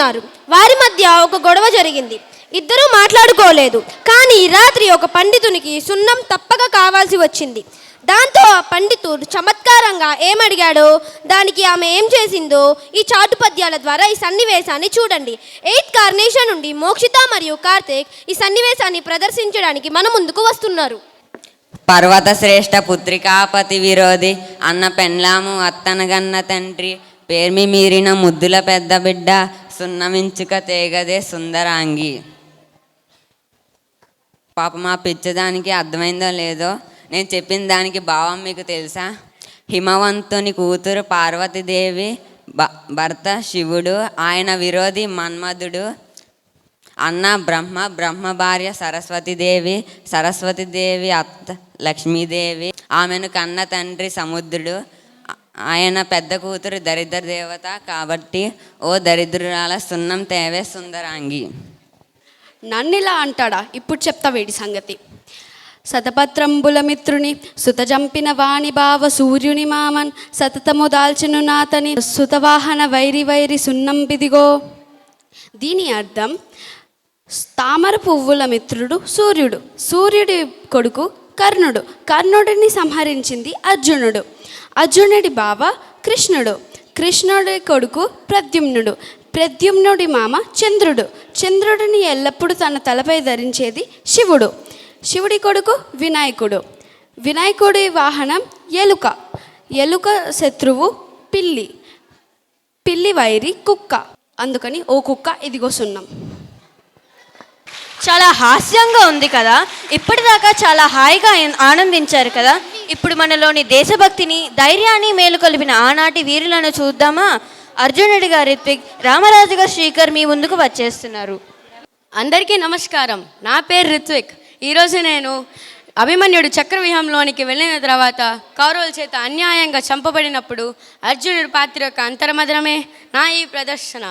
ఉన్నారు వారి మధ్య ఒక గొడవ జరిగింది. ఇద్దరూ మాట్లాడుకోలేదు. కానీ రాత్రి ఒక పండితునికి సున్నం తప్పక కావాల్సి వచ్చింది. దాంతో ఆ పండితుడు చమత్కారంగా ఏమడిగాడో? దానికి ఆమె ఏం చేసిందో ఈ చాటు పద్యాల ద్వారా ఈ సన్నివేశాన్ని చూడండి. ఎయిత్ కార్నేషన్ నుండి మోక్షిత మరియు కార్తీక్ ఈ సన్నివేశాన్ని ప్రదర్శించడానికి మన ముందుకు వస్తున్నారు. పర్వత శ్రేష్ఠ పుత్రికాపతి విరోధి అన్న పెండ్లాము అత్తనగన్న తండ్రి. పేర్మి మీరిన ముద్దుల పెద్ద బిడ్డ సున్నమించుక తేగదే సుందరాంగి. పాప మా పిచ్చదానికి అర్థమైందో లేదో నేను చెప్పిన దానికి భావం మీకు తెలుసా? హిమవంతుని కూతురు పార్వతీదేవి భ- భర్త శివుడు ఆయన విరోధి మన్మధుడు అన్న బ్రహ్మ బ్రహ్మ భార్య సరస్వతీదేవి సరస్వతీదేవి అత్త లక్ష్మీదేవి ఆమెను కన్న తండ్రి సముద్రుడు ఆయన పెద్ద కూతురు దరిద్ర దేవత కాబట్టి ఓ దరిద్రురాల సున్నం తేవే సుందరాంగి. నన్నిలా అంటాడా? ఇప్పుడు చెప్తా వీడి సంగతి. శతపత్రంబుల మిత్రుని సుతజంపిన వాణి భావ సూర్యుని మామన్ సతతము దాల్చెను నాతని సుతవాహన వైరి వైరి సున్నం బిదిగో దీని అర్థం తామర పువ్వుల మిత్రుడు సూర్యుడు. సూర్యుడి కొడుకు కర్ణుడు. కర్ణుడిని సంహరించింది అర్జునుడు. అర్జునుడి బావ కృష్ణుడు. కృష్ణుడి కొడుకు ప్రద్యుమ్నుడు. ప్రద్యుమ్నుడి మామ చంద్రుడు. చంద్రుడిని ఎల్లప్పుడూ తన తలపై ధరించేది శివుడు. శివుడి కొడుకు వినాయకుడు. వినాయకుడి వాహనం ఎలుక. ఎలుక శత్రువు పిల్లి. పిల్లి వైరి కుక్క. అందుకని ఓ కుక్క ఇదిగో సున్నం. చాలా హాస్యంగా ఉంది కదా. ఇప్పటిదాకా చాలా హాయిగా ఆనందించారు కదా. ఇప్పుడు మనలోని దేశభక్తిని ధైర్యాన్ని మేలుకొలిపిన ఆనాటి వీరులను చూద్దామా? అర్జునుడి గారి రిత్విక్ రామరాజు గారు శ్రీకర్ మీ ముందుకు వచ్చేస్తున్నారు. అందరికీ నమస్కారం. నా పేరు రిత్విక్ ఈరోజు నేను అభిమన్యుడు చక్రవ్యూహంలోనికి వెళ్ళిన తర్వాత కౌరవుల చేత అన్యాయంగా చంపబడినప్పుడు అర్జునుడి పాత్ర యొక్క అంతర్మధురమే నా ఈ ప్రదర్శన.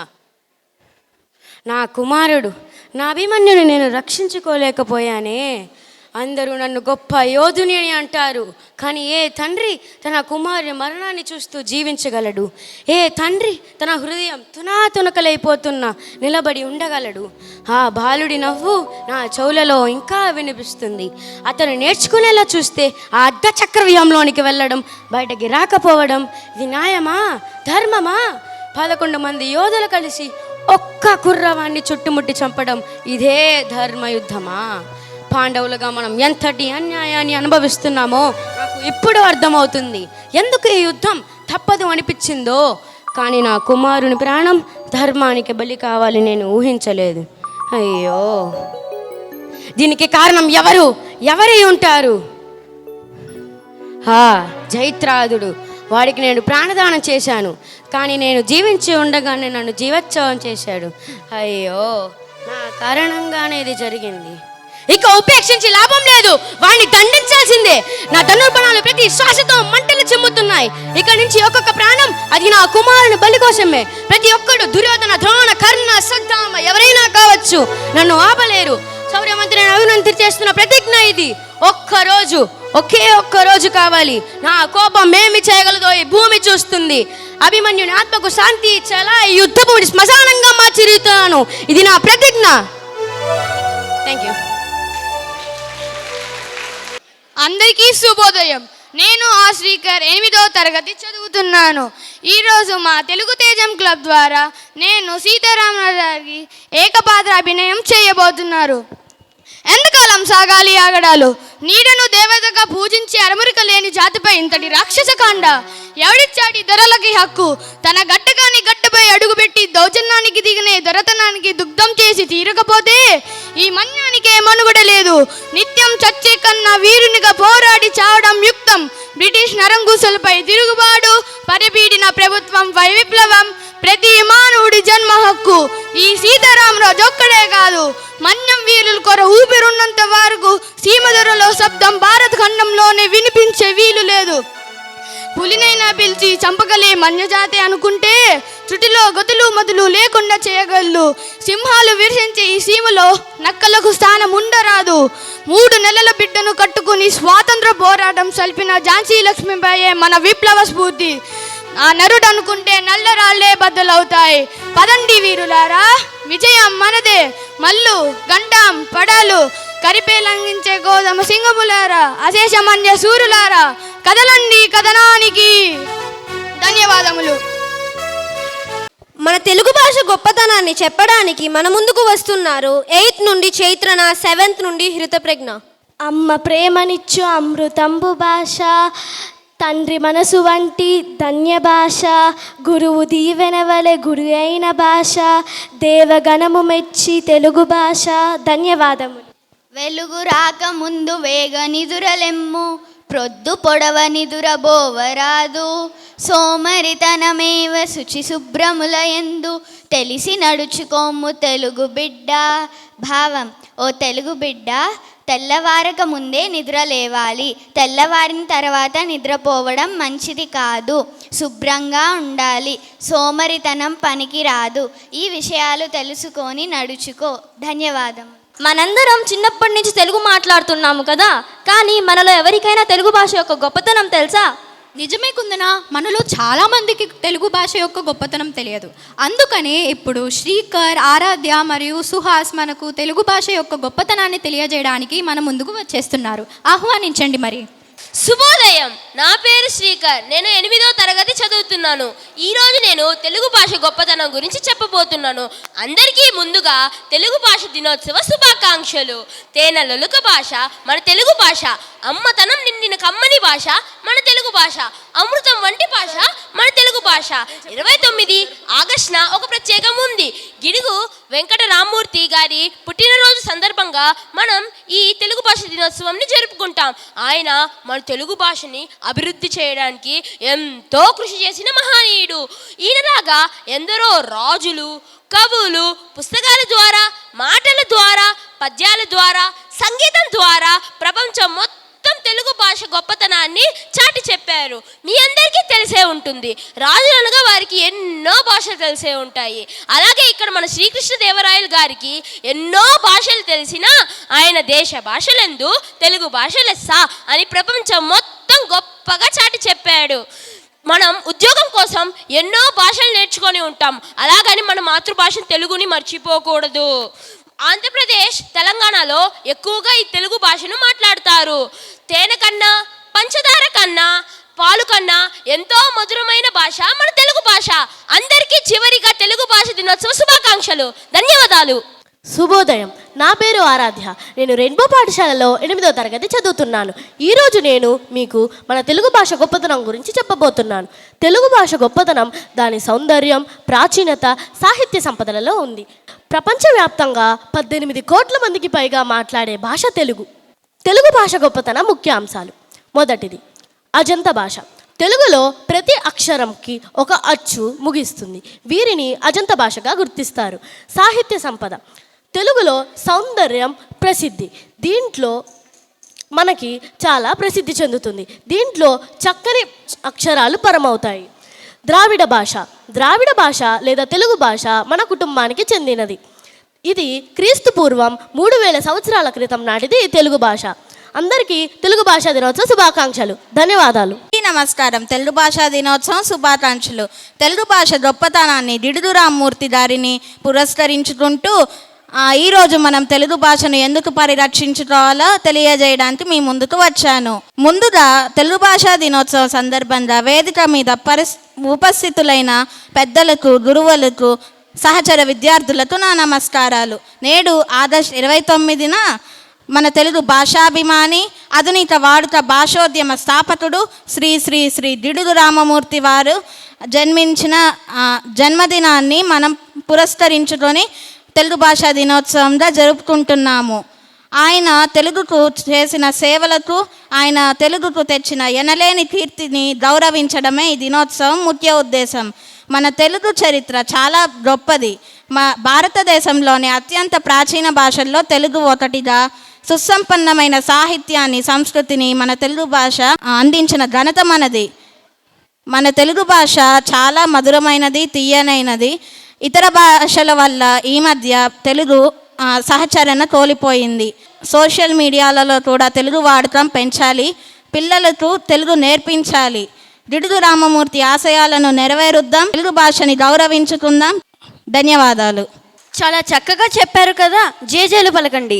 నా కుమారుడు నా అభిమన్యుని నేను రక్షించుకోలేకపోయానే. అందరూ నన్ను గొప్ప యోధుని అని అంటారు. కానీ ఏ తండ్రి తన కుమారుని మరణాన్ని చూస్తూ జీవించగలడు? ఏ తండ్రి తన హృదయం తునాతునకలైపోతున్నా నిలబడి ఉండగలడు? ఆ బాలుడి నవ్వు నా చెవులలో ఇంకా వినిపిస్తుంది. అతను నేర్చుకునేలా చూస్తే ఆ అర్ధ చక్రవ్యూహంలోనికి వెళ్ళడం బయటకి రాకపోవడం ఇది ధర్మమా? పదకొండు మంది యోధులు కలిసి ఒక్క కుర్రవాణ్ణి చుట్టుముట్టి చంపడం ఇదే ధర్మయుద్ధమా? పాండవులుగా మనం ఎంతటి అన్యాయాన్ని అనుభవిస్తున్నామో నాకు ఇప్పుడు అర్థమవుతుంది. ఎందుకు ఈ యుద్ధం తప్పదు అనిపించిందో? కానీ నా కుమారుని ప్రాణం ధర్మానికి బలి కావాలి నేను ఊహించలేదు. అయ్యో! దీనికి కారణం ఎవరు? ఎవరై ఉంటారు? హా జైత్రాదుడు. వాడికి నేను ప్రాణదానం చేశాను. కానీ నేను జీవించి ఉండగానే నన్ను జీవోత్సవం చేశాడు. అయ్యో! నా కారణంగానే ఇది జరిగింది. ఇక ఉపేక్షించి లాభం లేదు. వాడిని దండించాల్సిందే. నా ధనుర్బణాలు ప్రతి శ్వాసతో మంటలు చిమ్ముతున్నాయి. ఇక నుంచి ఒక్కొక్క ప్రాణం అది నా కుమారుని బలి కోసమే ప్రతి ఒక్కడు దుర్యోధన ద్రోణ కర్ణ సద్దామ ఎవరైనా కావచ్చు. నన్ను ఆపలేరు. సౌర్యమంత్రి అభినంతి చేస్తున్న ప్రతిజ్ఞ ఇది. ఒక్క రోజు ఒకే ఒక్క రోజు కావాలి. నా కోపం ఏమి చేయగలదో ఈ భూమి చూస్తుంది. అభిమన్యుని ఆత్మకు శాంతి ఇచ్చేలా ఈ యుద్ధభూమి శ్మశానంగా మార్చిరుగుతున్నాను ఇది నా ప్రతిజ్ఞ. థ్యాంక్ యూ అందరికీ శుభోదయం. నేను ఆ శ్రీకర్ ఎనిమిదవ తరగతి చదువుతున్నాను. ఈరోజు మా తెలుగు తేజం క్లబ్ ద్వారా నేను సీతారామరాజుకి ఏకపాత్ర అభినయం చేయబోతున్నారు. ఎంతకాలం సాగాలి ఆగడాలు? నీడను దేవతగా పూజించి అరమురిక లేని జాతిపై ఇంతటి రాక్షస కాండ. ఎవడిచ్చాటి దొరలకి హక్కు? తన గట్టగాని గట్టపై అడుగుపెట్టి దౌర్జన్యానికి దిగినే దొరతనానికి దుగ్ధం చేసి తీరకపోతే ఈ మన్యానికే మనుగడ లేదు. నిత్యం చచ్చే కన్నా వీరునిగా పోరాడి చావడం యుక్తం. బ్రిటిష్ నరంగూసలపై తిరుగుబాటు పరిపీడిన ప్రభుత్వం వైవిప్లవం ప్రతి మానవుడి జన్మ హక్కు. ఈ సీతారామరాజు ఒక్కడే కాదు. మన్యం వీరుల కొర ఊపిరున్నంత వరకు సీమధరలో శబ్దం భారత ఖండంలోనే వినిపించే వీలు లేదు. పులినైనా పిలిచి చంపగలే మన్యజాతి అనుకుంటే చుటిలో గతులు మొదలు లేకుండా చేయగలరు. సింహాలు విరిసించే ఈ సీమలో నక్కలకు స్థానం ఉండరాదు. మూడు నెలల బిడ్డను కట్టుకుని స్వాతంత్ర పోరాటం సల్పిన ఝాన్సీ లక్ష్మీబాయే మన విప్లవ స్ఫూర్తి. ఆ నరుడు అనుకుంటే నల్లరాళ్ళే బద్దలవుతాయి. పదండి వీరులారా విజయం మనదే. మల్లు గండం పడాలు కరిపేలంగించే గోధుమ సింగములారా అశేషమన్య సూరులారా కదలండి కథనానికి ధన్యవాదములు. మన తెలుగు భాష గొప్పతనాన్ని చెప్పడానికి మన ముందుకు వస్తున్నారు ఎయిత్ నుండి చైత్రన సెవెంత్ నుండి హృతప్రజ్ఞ. అమ్మ ప్రేమనిచ్చు అమృతంబు భాష తండ్రి మనసు వంటి ధన్య భాష గురువు దీవెన వలె గురు అయిన భాష దేవగణము మెచ్చి తెలుగు భాష. ధన్యవాదములు. వెలుగు రాక ముందు వేగ నిదురలెమ్ము ప్రొద్దు పొడవ నిదురబోవరాదు సోమరితనమేవ శుచి శుభ్రముల ఎందు తెలిసి నడుచుకోము తెలుగు బిడ్డ. భావం ఓ తెలుగు బిడ్డ తెల్లవారక ముందే నిద్ర లేవాలి తెల్లవారిన తర్వాత నిద్రపోవడం మంచిది కాదు. శుభ్రంగా ఉండాలి. సోమరితనం పనికి రాదు ఈ విషయాలు తెలుసుకొని నడుచుకో. ధన్యవాదం మనందరం చిన్నప్పటి నుంచి తెలుగు మాట్లాడుతున్నాము కదా. కానీ మనలో ఎవరికైనా తెలుగు భాష యొక్క గొప్పతనం తెలుసా? నిజమే కుందన? మనలో చాలామందికి తెలుగు భాష యొక్క గొప్పతనం తెలియదు. అందుకనే ఇప్పుడు శ్రీకర్ ఆరాధ్య మరియు సుహాస్ మనకు తెలుగు భాష యొక్క గొప్పతనాన్ని తెలియజేయడానికి మన ముందుకు వచ్చేస్తున్నారు. ఆహ్వానించండి మరి. శుభోదయం. నా పేరు శ్రీకర్. నేను ఎనిమిదో తరగతి చదువుతున్నాను. ఈరోజు నేను తెలుగు భాష గొప్పతనం గురించి చెప్పబోతున్నాను. అందరికీ ముందుగా తెలుగు భాష దినోత్సవ శుభాకాంక్షలు. తేనెలొలుక భాష మన తెలుగు భాష. అమ్మతనం నిండిన కమ్మని భాష మన తెలుగు భాష. అమృతం వంటి భాష మన తెలుగు భాష. ఇరవై తొమ్మిది ఆగస్టున ఒక ప్రత్యేకం ఉంది. గిడుగు వెంకట రామ్మూర్తి గారి పుట్టినరోజు సందర్భంగా మనం ఈ తెలుగు భాష దినోత్సవంని జరుపుకుంటాం. ఆయన మన తెలుగు భాషని అభివృద్ధి చేయడానికి ఎంతో కృషి చేసిన మహనీయుడు. ఈయనలాగా ఎందరో రాజులు కవులు పుస్తకాల ద్వారా మాటల ద్వారా పద్యాల ద్వారా సంగీతం ద్వారా ప్రపంచం మొత్తం మొత్తం తెలుగు భాష గొప్పతనాన్ని చాటి చెప్పారు. మీ అందరికీ తెలిసే ఉంటుంది. రాజులనగా వారికి ఎన్నో భాషలు తెలిసే ఉంటాయి. అలాగే ఇక్కడ మన శ్రీకృష్ణదేవరాయలు గారికి ఎన్నో భాషలు తెలిసినా ఆయన దేశ భాషలందు తెలుగు భాష లెస్స అని ప్రపంచం మొత్తం గొప్పగా చాటి చెప్పాడు. మనం ఉద్యోగం కోసం ఎన్నో భాషలు నేర్చుకొని ఉంటాం. అలాగని మన మాతృభాష తెలుగుని మర్చిపోకూడదు. ఆంధ్రప్రదేశ్ తెలంగాణలో ఎక్కువగా ఈ తెలుగు భాషను మాట్లాడతారు. తేనె కన్నా పంచదార కన్నా పాలు కన్నా ఎంతో మధురమైన భాష మన తెలుగు భాష. అందరికీ చివరిగా తెలుగు భాష దినోత్సవ శుభాకాంక్షలు. ధన్యవాదాలు. శుభోదయం. నా పేరు ఆరాధ్య. నేను రెయిన్బో పాఠశాలలో ఎనిమిదో తరగతి చదువుతున్నాను. ఈరోజు నేను మీకు మన తెలుగు భాష గొప్పతనం గురించి చెప్పబోతున్నాను. తెలుగు భాష గొప్పతనం దాని సౌందర్యం ప్రాచీనత సాహిత్య సంపదలలో ఉంది. ప్రపంచవ్యాప్తంగా పద్దెనిమిది కోట్ల మందికి పైగా మాట్లాడే భాష తెలుగు. తెలుగు భాష గొప్పతనం ముఖ్య అంశాలు. మొదటిది అజంత భాష. తెలుగులో ప్రతి అక్షరంకి ఒక అచ్చు ముగిస్తుంది. వీరిని అజంత భాషగా గుర్తిస్తారు. సాహిత్య సంపద. తెలుగులో సౌందర్యం ప్రసిద్ధి. దీంట్లో మనకి చాలా ప్రసిద్ధి చెందుతుంది. దీంట్లో చక్కని అక్షరాలు పరమవుతాయి. ద్రావిడ భాష. ద్రావిడ భాష లేదా తెలుగు భాష మన కుటుంబానికి చెందినది. ఇది క్రీస్తు పూర్వం మూడు వేల సంవత్సరాల క్రితం నాటిది తెలుగు భాష. అందరికీ తెలుగు భాషా దినోత్సవ శుభాకాంక్షలు. ధన్యవాదాలు. నమస్కారం. తెలుగు భాషా దినోత్సవం శుభాకాంక్షలు. తెలుగు భాష గొప్పతనాన్ని దిడుదు రామ్మూర్తి గారిని పురస్కరించుకుంటూ ఈరోజు మనం తెలుగు భాషను ఎందుకు పరిరక్షించుకోవాలో తెలియజేయడానికి మీ ముందుకు వచ్చాను. ముందుగా తెలుగు భాషా దినోత్సవం సందర్భంగా వేదిక మీద పరిస్ ఉపస్థితులైన పెద్దలకు గురువులకు సహచర విద్యార్థులకు నా నమస్కారాలు. నేడు ఆగస్ట్ ఇరవై తొమ్మిదిన మన తెలుగు భాషాభిమాని ఆధునిక వాడుక భాషోద్యమ స్థాపకుడు శ్రీ శ్రీ శ్రీ దిడుగు రామమూర్తి వారు జన్మించిన జన్మదినాన్ని మనం పురస్కరించుకొని తెలుగు భాషా దినోత్సవంగా జరుపుకుంటున్నాము. ఆయన తెలుగుకు చేసిన సేవలకు ఆయన తెలుగుకు తెచ్చిన ఎనలేని కీర్తిని గౌరవించడమే ఈ దినోత్సవం ముఖ్య ఉద్దేశం. మన తెలుగు చరిత్ర చాలా గొప్పది. మా భారతదేశంలోని అత్యంత ప్రాచీన భాషల్లో తెలుగు ఒకటిగా సుసంపన్నమైన సాహిత్యాన్ని సంస్కృతిని మన తెలుగు భాష అందించిన ఘనత మనది. మన తెలుగు భాష చాలా మధురమైనది తీయనైనది. ఇతర భాషల వల్ల ఈ మధ్య తెలుగు సహచరణ కోల్పోయింది. సోషల్ మీడియాలలో కూడా తెలుగు వాడకం పెంచాలి పిల్లలకు తెలుగు నేర్పించాలి. దిడుదు రామమూర్తి ఆశయాలను నెరవేరుద్దాం తెలుగు భాషని గౌరవించుకుందాం. ధన్యవాదాలు. చాలా చక్కగా చెప్పారు కదా జేజేలు పలకండి.